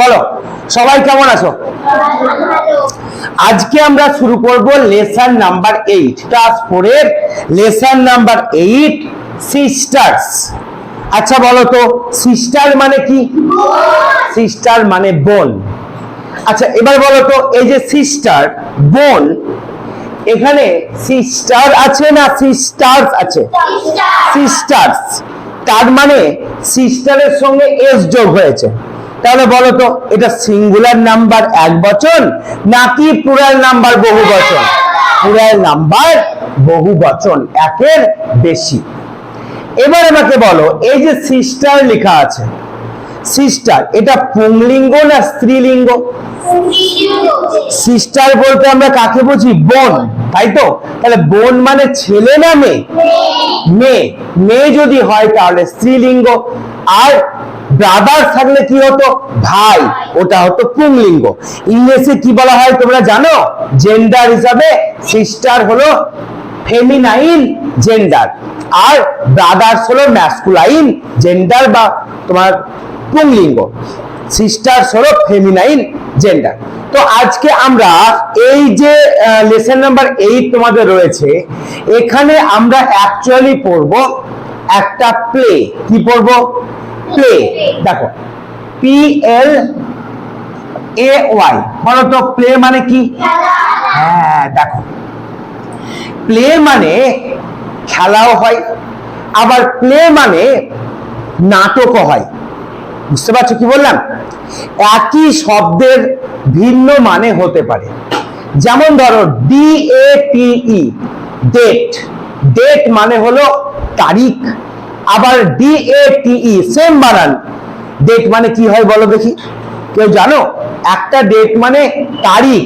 বলো সবাই কেমন আছো? আজকে আমরা শুরু করব লেসন নাম্বার এইট ক্লাস ফোরের লেসন নাম্বার এইট সিস্টার্স আচ্ছা বলো তো সিস্টার মানে কি? সিস্টার মানে বোন। আচ্ছা এবার বলো তো এই যে সিস্টার বোন এখানে সিস্টার আছে না সিস্টার্স আছে? সিস্টার্স তার মানে সিস্টারের সঙ্গে এস যোগ হয়েছে। তাহলে বলো তো, এটা সিঙ্গুলার নাম্বার এক বচন নাকি প্লুরাল নাম্বার বহু বচন? প্লুরাল নাম্বার বহু বচন, একের বেশি। এবার আমাকে বলো, এই যে সিস্টার লেখা আছে সিস্টার এটা পুংলিঙ্গ না স্ত্রীলিঙ্গ? সিস্টার বলতে আমরা কাকে বুঝি? বোন, তাই তো? তাহলে বোন মানে ছেলে না মেয়ে? মেয়ে। মেয়ে যদি হয় তাহলে স্ত্রীলিঙ্গ। আর ব্রাদার থাকলে কি হতো? ভাই, ওটা হতো পুংলিঙ্গ। ইংলিশে কি বলা হয় তোমরা জানো? জেন্ডার হিসাবে সিস্টার হলো ফেমিনাইন জেন্ডার আর ব্রাদার্স হলো ম্যাসকুলাইন জেন্ডার বা তোমার পুংলিঙ্গ। সিস্টার্স হলো ফেমিনাইন জেন্ডার তো আজকে আমরা এই যে লেসন নাম্বার এইট তোমাদের রয়েছে, এখানে আমরা অ্যাকচুয়ালি পড়ব একটা প্লে কি পড়ব? প্লে দেখো পি এল এ ওয়াই বলো তো প্লে মানে কি? হ্যাঁ দেখো। প্লে মানে খেলাও হয়, আবার প্লে মানে নাটকও হয়। বুঝতে পারছ কি বললাম? একই শব্দের ভিন্ন মানে হতে পারে। যেমন ধরো D A T E date date মানে হলো তারিখ। আবার D A T E same বানান। ডেট মানে কি হয় বলো দেখি। কেউ জানো? একটা ডেট মানে তারিখ,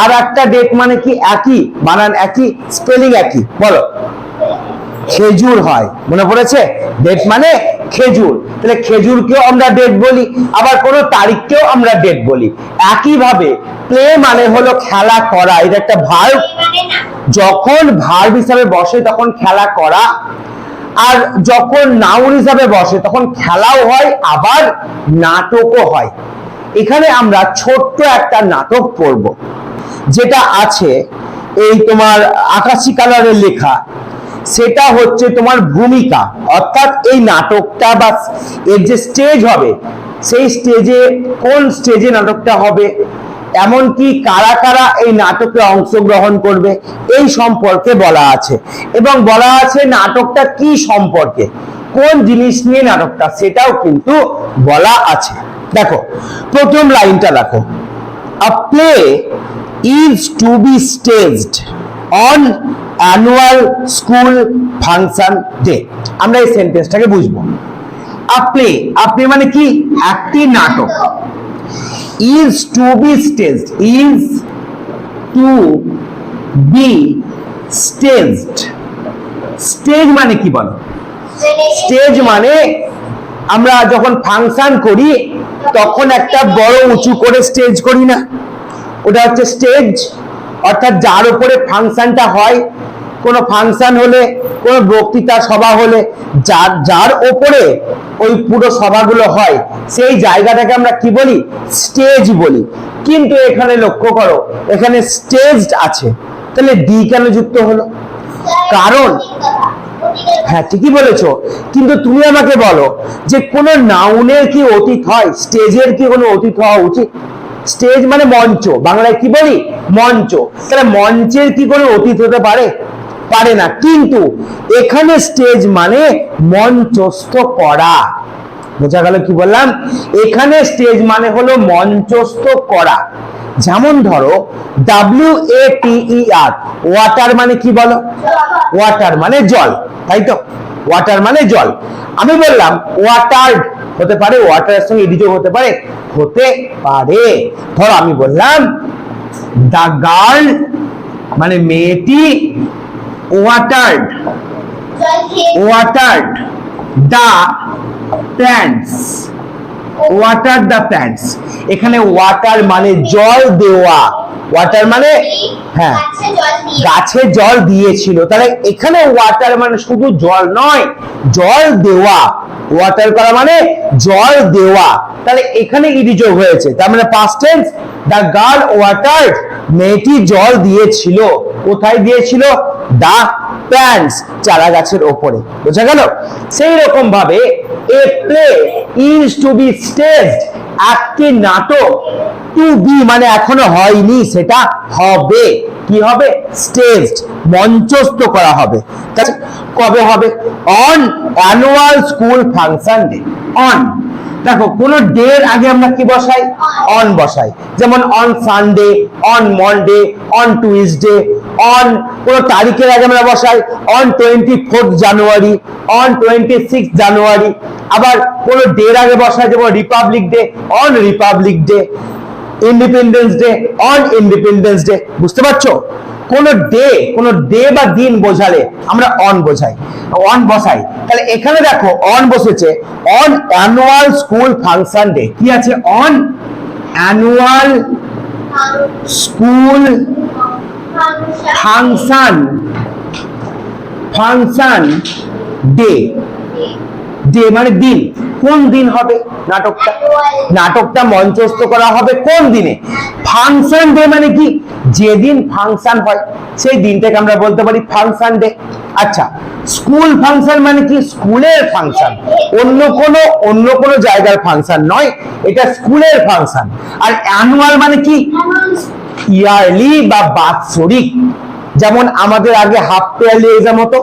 আর একটা ডেট মানে কি একই? বানান একই স্পেলিং একই, বলো। খেজুর হয়, মনে পড়েছে? ডেট মানে খেজুর। তাহলে খেজুরকেও আমরা ডেট বলি, আবার কোনো তারিখকেও আমরা ডেট বলি। একইভাবে প্লে মানে হলো খেলা করা, এটা একটা ভার্ব যখন ভার্ব হিসাবে বসে তখন খেলা করা আর যখন নাউন হিসাবে বসে, তখন খেলাও হয়, আবার নাটকও হয়। এখানে আমরা ছোট্ট একটা নাটক পড়ব যেটা আছে এই তোমার আকাশি কালারের লেখা। সেটা হচ্ছে তোমার ভূমিকা, অর্থাৎ এই নাটকটা বা এর যে স্টেজ হবে, সেই স্টেজে কোন স্টেজে নাটকটা হবে? এমনকি কারা কারা এই নাটকে অংশগ্রহণ করবে, এই সম্পর্কে বলা আছে। এবং বলা আছে নাটকটা কি সম্পর্কে, কোন জিনিস নিয়ে নাটকটা, সেটাও কিন্তু বলা আছে। দেখো, প্রথম লাইনটা দেখো। Play is to be staged on annual school function day আমরা এই সেন্টেন্সটাকে বুঝব। A play মানে কি? একটি নাটক। Is to be staged, is to be staged. Stage মানে কি বলো? স্টেজ মানে আমরা যখন ফাংশন করি, তখন একটা বড় উঁচু করে স্টেজ করি না। ওটা হচ্ছে স্টেজ অর্থাৎ যার উপরে ফাংশনটা হয় কোনো ফাংশন হলে, কোনো বক্তৃতা সভা হলে, যার যার ওপরে ওই পুরো সভাগুলো হয়, সেই জায়গাটাকে আমরা কি বলি? স্টেজ বলি। কিন্তু এখানে লক্ষ্য করো, এখানে স্টেজ আছে। তাহলে ডি কেন যুক্ত হলো? কারণ হ্যাঁ ঠিকই বলেছ। কিন্তু তুমি আমাকে বলো যে কোনো নাউনের কি অতীত হয়? স্টেজের কি কোনো অতীত হওয়া উচিত? স্টেজ মানে মঞ্চ। বাংলায় কি বলি? মঞ্চ। তাহলে মঞ্চের কি কোনো অতীত হতে পারে? পারে না। কিন্তু এখানে স্টেজ মানে মঞ্চস্থ করা। বোঝা গেল কি বললাম? এখানে স্টেজ মানে হলো মঞ্চস্থ করা। যেমন ধরো ডাব্লিউ এ আর ওয়াটার মানে কি বলো? ওয়াটার মানে জল, তাই তো? ওয়াটার মানে জল। আমি বললাম ওয়াটার হতে পারে ওয়াটারের সঙ্গে এডিযোগ হতে পারে হতে পারে। ধরো, আমি বললাম দা গার্ল মানে মেয়েটি watered watered the pants water the pants এখানে ওয়াটার মানে জল দেওয়া। ওয়াটার মানে হ্যাঁ গাছে জল দিয়েছিল। তাহলে এখানে ওয়াটার মানে শুধু জল নয় জল দেওয়া। ওয়াটার করা মানে জল দেওয়া। তাহলে এখানে ইডি যোগ হয়েছে। তার মানে past tense the girl water মেয়েটি জল দিয়েছিল। কোথায় দিয়েছিল? দা প্যান্টস চারা গাছের ওপরে। বোঝা গেল? সেই রকম ভাবে a play is to be staged একটি নাটক টু বি মানে এখনও হয়নি, সেটা হবে। কি হবে? স্টেজড মঞ্চস্থ করা হবে। কবে হবে? On annual school function day on দেখো, কোন ডে এর আগে আমরা কি বসাই? অন বসাই। যেমন on Sunday on Monday on Tuesday on কোন তারিখের আগে আমরা বসাই on twenty fourth January on twenty six January আবার কোন ডে এর আগে বসাই, যেমন republic day on republic day independence day on independence day বুঝতে পারছ? কোন ডে কোন ডে বা দিন বোঝালে আমরা অন বোঝাই। অন বসাই। তাহলে এখানে দেখো অন বসেছে on annual school function day কি আছে? On annual school function. Function day. Day মানে দিন। কোন দিন হবে নাটকটা? নাটকটা মঞ্চস্থ করা হবে কোন দিনে? ফাংশন ডে মানে কি? যেদিন ফাংশন হয়, সেই দিনটাকে আমরা বলতে পারি ফাংশন ডে। আচ্ছা স্কুল ফাংশন মানে কি? স্কুলের ফাংশন। অন্য কোনো অন্য কোনো জায়গার ফাংশন নয়, এটা স্কুলের ফাংশন। আর অ্যানুয়াল মানে কি? ইয়ারলি বা বাৎসরিক। যেমন আমাদের আগে হাফ ইয়ারলি এক্সাম হতো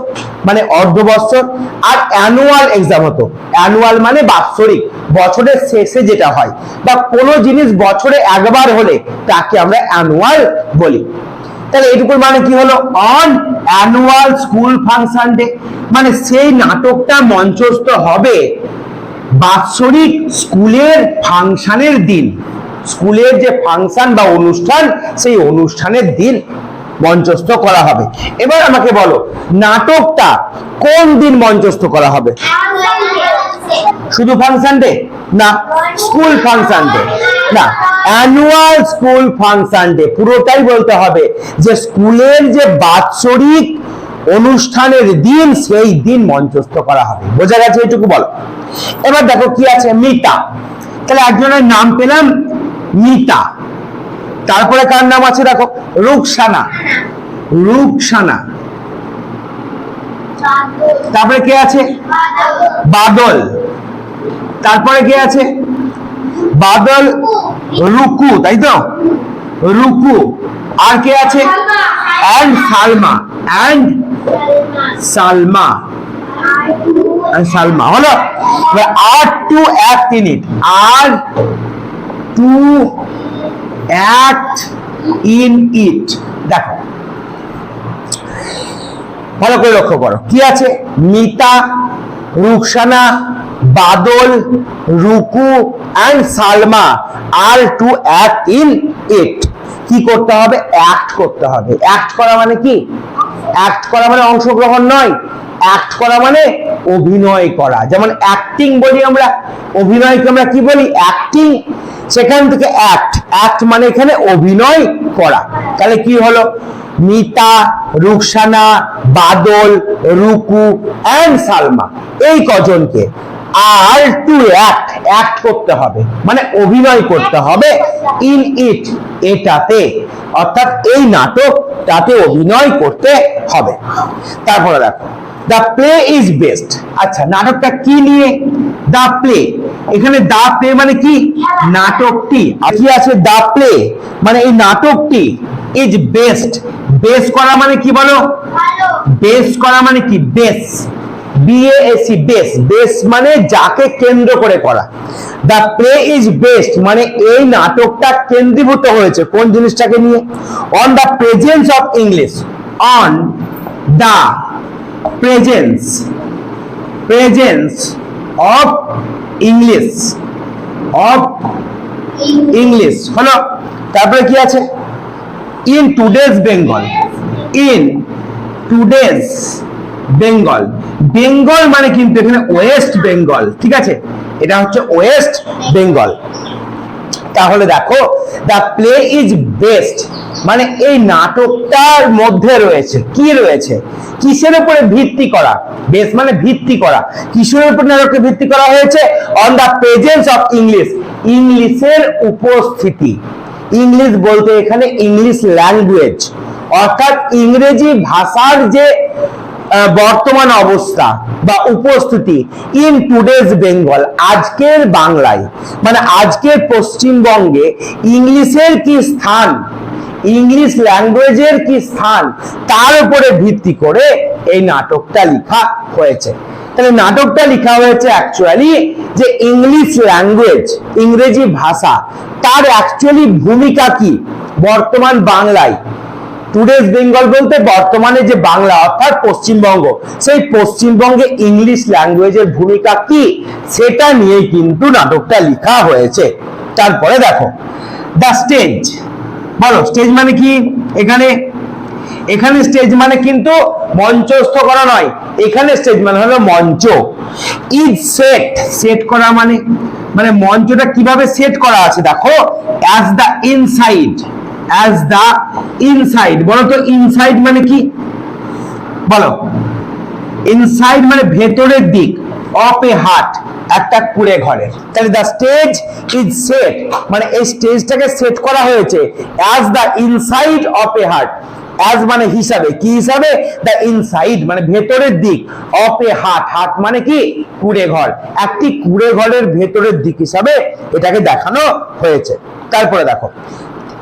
মানে অর্ধবৎসর আর অ্যানুয়াল এক্সাম হতো। অ্যানুয়াল মানে বাৎসরিক, বছরের শেষে যেটা হয়। বা কোনো জিনিস বছরে একবার হলে তাকে আমরা অ্যানুয়াল বলি। তাহলে এটুকুর মানে কি হলো? On annual school function day মানে সেই নাটকটা মঞ্চস্থ হবে বাৎসরিক স্কুলের ফাংশনের দিন। স্কুলের যে ফাংশন বা অনুষ্ঠান, সেই অনুষ্ঠানের দিন মঞ্চস্থ করা হবে। এবার আমাকে বলো, নাটকটা কোন দিন মঞ্চস্থ করা হবে? শুধু ফাংশন ডে? না, স্কুল ফাংশন ডে। না, অ্যানুয়াল স্কুল ফাংশন ডে। পুরোটাই বলতে হবে যে স্কুলের যে বাৎসরিক অনুষ্ঠানের দিন, সেই দিন মঞ্চস্থ করা হবে। বোঝা গেছে এটুকু বলো। এবার দেখো কি আছে, মিতা। তাহলে একজনের নাম পেলাম মিতা তারপরে কার নাম আছে দেখো? রুকসানা রুকসানা তারপরে কে আছে? বাদল। তারপরে কে আছে? বাদল রুকু, তাই তো? রুকু। আর কে আছে? অ্যান্ড সালমা। অ্যান্ড সালমা। সালমা। হলো? Are to act in it are to act in it দেখো। ভালো করে লক্ষ্য করো। কি আছে? Mita, Ruksana, Badal, Ruku and Salma are to act in it কি করতে হবে? অ্যাক্ট করতে হবে। অ্যাক্ট করা মানে কি? অ্যাক্ট করা মানে অংশগ্রহণ নয়। অ্যাক্ট করা মানে অভিনয় করা। যেমন অ্যাক্টিং বলি আমরা, অভিনয়কে আমরা কি বলি? অ্যাক্টিং সেখান থেকে অ্যাক্ট অ্যাক্ট মানে এখানে অভিনয় করা। তাহলে কি হলো? মিতা, রুকসানা, বাদল, রুকু অ্যান্ড সালমা, এই কজনকে। আর টু অ্যাক্ট অ্যাক্ট করতে হবে। মানে অভিনয় করতে হবে ইন ইট এটাতে। অর্থাৎ এই নাটক তাতে অভিনয় করতে হবে। তারপরে দেখো দ্য প্লে ইজ বেস্ট আচ্ছা নাটকটা কি নিয়ে? দ্য প্লে এখানে দা প্লে মানে কি? নাটকটি। আর কি আছে? দা প্লে মানে এই নাটকটি ইজ বেস্ট বেস করা মানে কি বলো? বেস করা মানে কি? বেস বিএসি বেস বেস মানে যাকে কেন্দ্র করে করা। দ্য প্লে ইজ বেস্ট মানে এই নাটকটা কেন্দ্রীভূত হয়েছে কোন জিনিসটাকে নিয়ে? On the presence of English on the presence presence of English of English হলো তারপরে কি আছে? In today's Bengal in today's Bengal Bengal মানে কিন্তু এখানে ওয়েস্ট বেঙ্গল ঠিক আছে? এটা হচ্ছে ওয়েস্ট বেঙ্গল তাহলে দেখো দ্য প্লে ইজ বেস্ট মানে এই নাটকটার মধ্যে রয়েছে, কি রয়েছে? কিসের উপরে ভিত্তি করা? বেস মানে ভিত্তি করা। কিসের উপর নাটকটা ভিত্তি করা হয়েছে? On the presence of English ইংলিশের উপস্থিতি। ইংলিশ বলতে এখানে ইংলিশ ল্যাঙ্গুয়েজ অর্থাৎ ইংরেজি ভাষার যে বর্তমান অবস্থা বা উপস্থিতি ইন টুডেজ বেঙ্গল আজকের বাংলায়। মানে আজকের পশ্চিমবঙ্গে ইংলিশের কি স্থান, ইংলিশ ল্যাঙ্গুয়েজের কি স্থান, তার উপরে ভিত্তি করে এই নাটকটা লেখা হয়েছে। তাহলে নাটকটা লেখা হয়েছে অ্যাকচুয়ালি যে ইংলিশ ল্যাঙ্গুয়েজ, ইংরেজি ভাষা, তার অ্যাকচুয়ালি ভূমিকা কি বর্তমান বাংলায়? টুডেজ বেঙ্গল বলতে বর্তমানে যে বাংলা, অর্থাৎ পশ্চিমবঙ্গ, সেই পশ্চিমবঙ্গে ইংলিশ ল্যাঙ্গুয়েজের ভূমিকা কি? সেটা নিয়ে কিন্তু নাটকটা লেখা হয়েছে। তারপরে দেখো দ্য স্টেজ বলো স্টেজ মানে কি? এখানে এখানে স্টেজ মানে কিন্তু মঞ্চস্থ করা নয়, এখানে স্টেজ মানে হলো মঞ্চ। ইজ সেট সেট করা মানে মানে মঞ্চটা কীভাবে সেট করা আছে দেখো as the inside as the inside বলো তো ইনসাইড মানে কি? বলো। ইনসাইড মানে ভেতরের দিক অফ এ হার্ট একটা কুড়ে ঘরের। তাহলে দ্য স্টেজ ইজ সেট মানে এই স্টেজটাকে সেট করা হয়েছে as the inside of a hut as মানে হিসাবে, কি হিসাবে? দ্য ইনসাইড মানে ভেতরের দিক অফ এ হার্ট হার্ট মানে কি? কুড়ে ঘর। একটি কুড়ে ঘরের ভেতরের দিক হিসাবে এটাকে দেখানো হয়েছে। তারপরে দেখো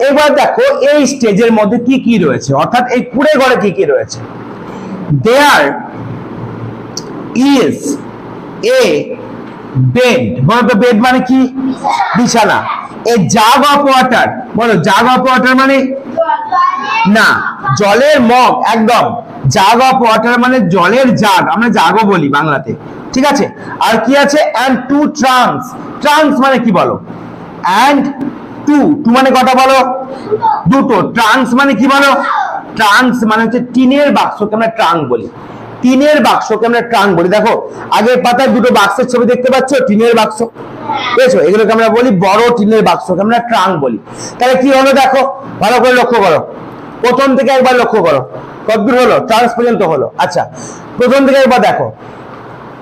এবার দেখো, এই স্টেজের মধ্যে কি কি রয়েছে? অর্থাৎ এই কুড়ে ঘরে কি কি রয়েছে? দেয়ার ইজ এ বেড বলো তো বেড মানে কি? বিছানা। এ জাগ অফ ওয়াটার বলো জাগ অফ ওয়াটার মানে? না, জলের মগ, একদম। জাগ অফ ওয়াটার মানে জলের জাগ, আমরা জাগও বলি বাংলাতে। ঠিক আছে? আর কি আছে? অ্যান্ড টু ট্রান্স ট্রান্স মানে কি বলো? অ্যান্ড টু টু মানে কটা বলো? দুটো। ট্রাঙ্কস মানে কি বলো? ট্রাঙ্কস মানে হচ্ছে টিনের বাক্সকে আমরা ট্রাঙ্ক বলি। টিনের বাক্সকে আমরা ট্রাঙ্ক বলি। দেখো, আগের পাতায় দুটো বাক্সের ছবি দেখতে পাচ্ছ? টিনের বাক্স। বুঝেছ? এগুলোকে আমরা বলি বড় টিনের বাক্সকে আমরা ট্রাঙ্ক বলি। তাহলে কি হলো দেখো? ভালো করে লক্ষ্য করো। প্রথম থেকে একবার লক্ষ্য করো। কতদূর হলো? ট্রান্স পর্যন্ত হলো। আচ্ছা প্রথম থেকে একবার দেখো।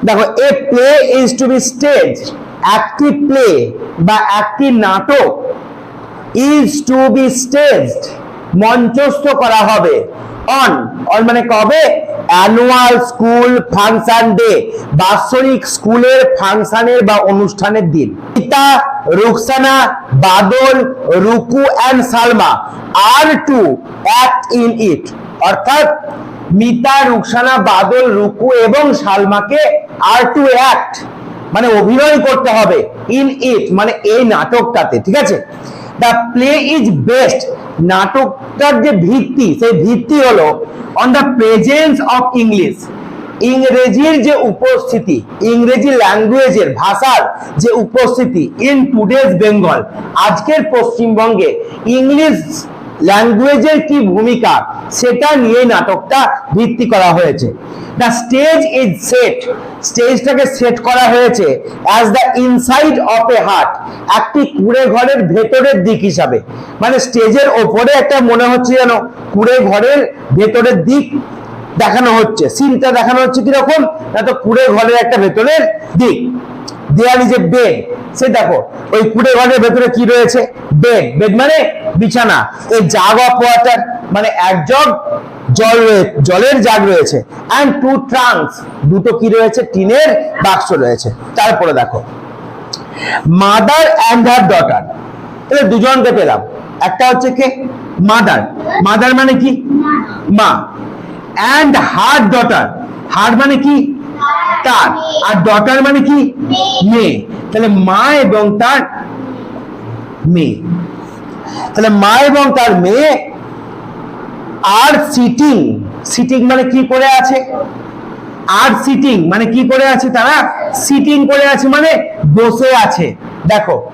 দেখো a play is to be stage একটি প্লে বা একটি নাটক ইজ টু বি স্টেজড মঞ্চস্থ করা হবে। অন অন মানে কবে? অ্যানুয়াল স্কুল ফাংশন ডে বাৎসরিক স্কুলের ফাংশনের বা অনুষ্ঠানের দিন। পিতা Ruksana Badal, Ruku and Salma are to act in it অর্থাৎ মিতা রুকসানা বাদল, রুকু এবং সালমাকে আর টু অ্যাক্ট মানে অভিনয় করতে হবে। ইন ইট মানে এই নাটকটাতে, ঠিক আছে? দ্য প্লে ইজ বেস্ট নাটকটার যে ভিত্তি, সেই ভিত্তি হলো on the presence of English ইংরেজির যে উপস্থিতি, ইংরেজি ল্যাঙ্গুয়েজের ভাষার যে উপস্থিতি ইন টুডেজ বেঙ্গল আজকের পশ্চিমবঙ্গে ইংলিশ ল্যাঙ্গুয়েজের কি ভূমিকা? সেটা নিয়ে নাটকটা ভিত্তি করা হয়েছে। দ্য স্টেজ ইজ সেট স্টেজটাকে সেট করা হয়েছে as the inside of a hut একটি কুড়ে ঘরের ভেতরের দিক হিসাবে। মানে স্টেজের ওপরে একটা মনে হচ্ছে যেন কুড়ে ঘরের ভেতরের দিক দেখানো হচ্ছে। সিনটা দেখানো হচ্ছে কীরকম? না তো কুড়ে ঘরের একটা ভেতরের দিক। দেয়াল যে বেড। সে দেখো ওই কুড়ে ঘরের ভেতরে কি রয়েছে? বেড। বেড মানে বিছানা। এই জাগ অফ ওয়াটার মানে এক জগ জল জলের জাগ রয়েছে। অ্যান্ড টু ট্রাঙ্কস দুটো কি রয়েছে? টিনের বাক্স রয়েছে। তারপরে দেখো মাদার অ্যান্ড হার ডটার তাহলে দুজনকে পেলাম। একটা হচ্ছে কে? মাদার মাদার মানে কি? মা। অ্যান্ড হার ডটার হার মানে কি? তার। আর ডটার মানে কি? মেয়ে। তাহলে মা এবং তার মেয়ে। তাহলে মা এবং তার মেয়ে আর সিটিং সিটিং মানে কি করে আছে? আর সিটিং মানে কি করে আছে তারা? সিটিং করে আছে মানে বসে আছে। দেখো,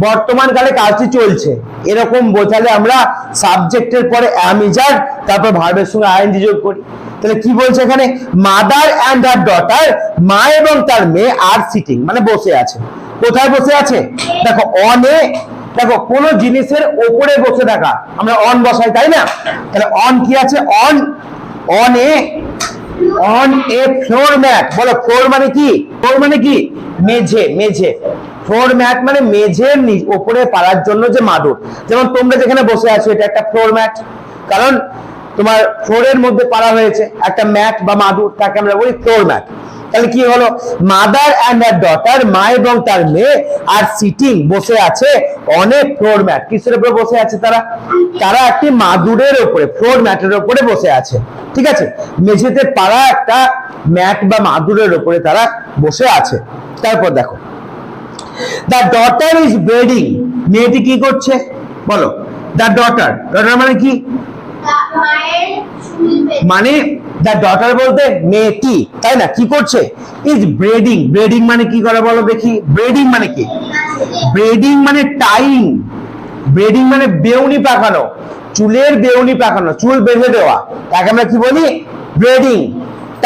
বর্তমান কালে কাজটি চলছে। এরকম বোঝালে আমরা সাবজেক্টের পরে অ্যামিজার তারপর ভার্বের সঙ্গে আইএনজি যোগ করি। তাহলে কি বলছে এখানে? মাদার অ্যান্ড আর ডটার মা এবং তার মেয়ে আর সিটিং মানে বসে আছে। কোথায় বসে আছে? দেখো অন দেখো, কোন জিনিসের ওপরে বসে থাকা, আমরা অন বসাই, তাই না? তাহলে অন কি আছে? On on a on a floor mat বলো ফ্লোর মানে কি? ফ্লোর মানে কি? মেঝে মেঝে। ফ্লোর ম্যাট মানে মেঝের ওপরে পাড়ার জন্য যে মাদুর। যেমন তোমরা যেখানে বসে আছো, এটা একটা ফ্লোর ম্যাট কারণ তোমার ফ্লোরের মধ্যে পাড়া হয়েছে, একটা ম্যাট বা মাদুর, তাকে আমরা বলি ফ্লোর ম্যাট তাহলে কি হলো? মাদার অ্যান্ড আর ডটার মা এবং তার মেয়ে আর সিটিং বসে আছে অনেক ফ্লোর ম্যাট কিসের উপরে বসে আছে তারা? তারা একটি মাদুরের উপরে ফ্লোর ম্যাটের উপরে বসে আছে। ঠিক আছে? মেঝেতে পাড়া একটা ম্যাট বা মাদুরের উপরে তারা বসে আছে। তারপর দেখো। দ্য ডটার ইজ ব্রেডিং মেয়েটি কি করছে? বলো। দ্য ডটার ডটার মানে কি? মানে দ্য ডটার বলতে মেয়েটি, তাই না? কি করছে? ইজ ব্রেডিং ব্রেডিং মানে কি করে বলো দেখি? ব্রেডিং মানে কি? ব্রেডিং মানে টাইং ব্রেডিং মানে বেউনি পাকানো, চুলের বেউনি পাকানো, চুল বেঁধে দেওয়া। তাকে আমরা কি বলি? ব্রেডিং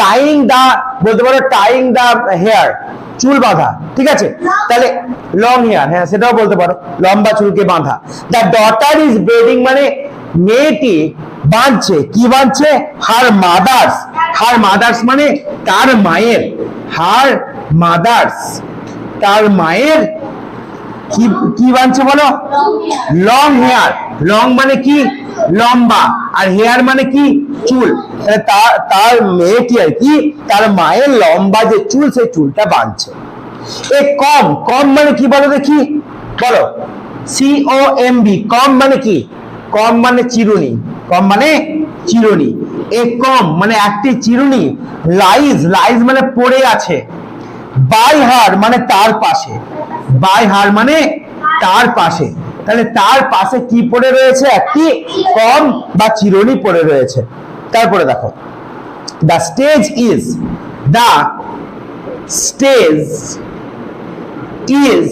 টাইং দা বলতে পারো টাইং দা হেয়ার চুল বাঁধা, ঠিক আছে? তাহলে লং হেয়ার হ্যাঁ সেটাও বলতে পারো, লম্বা চুলকে বাঁধা। দ্য ডটার ইজ ব্রেডিং মানে মেয়েটি বাঁধছে। কি বাঁধছে? হার মাদার্স। হার মাদার্স মানে তার মায়ের। Her mother's. তার মায়ের কি কি বাঁধছে বলো? Long hair. লং মানে কি? লম্বা। আর হেয়ার মানে কি? চুল। তার তার মেয়েটি আর কি? তার মায়ের লম্বা যে চুল, সেই চুলটা বাঁধছে। এ কম। কম মানে কি বলো দেখি? বলো। C O M B comb মানে কি? কম মানে চিরুনি। কম মানে চিরুনি। এ কম মানে একটি চিরুনি। লাইজ লাইজ মানে পড়ে আছে। বাই হার মানে তার পাশে। বাই হার মানে তার পাশে। তাহলে তার পাশে কি পড়ে রয়েছে? একটি কম বা চিরুনি পড়ে রয়েছে। তারপরে দেখো। The stage is the stage is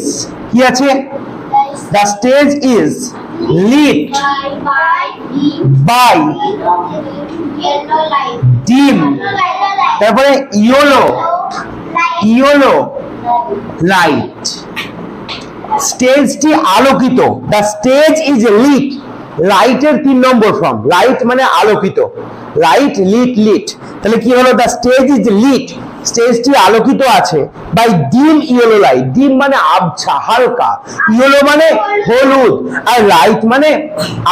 কি আছে? The stage is lit yellow light তারপরে ইয়োলো ইয়োলো লাইট স্টেজটি আলোকিত। দ্য স্টেজ ইজ লিট লাইটের তিন নম্বর ফর্ম লাইট মানে আলোকিত। লাইট লিট লিট তাহলে কি হলো? দ্য স্টেজ ইজ লিট স্টেজটি আলোকিত আছে বাই ডিম ইয়েলো লাইট ডিম মানে আবছা, হালকা। ইয়েলো মানে হলুদ আর লাইট মানে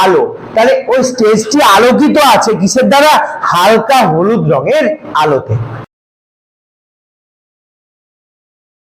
আলো। তাহলে ওই স্টেজটি আলোকিত আছে কিসের দ্বারা? হালকা হলুদ রঙের আলোতে।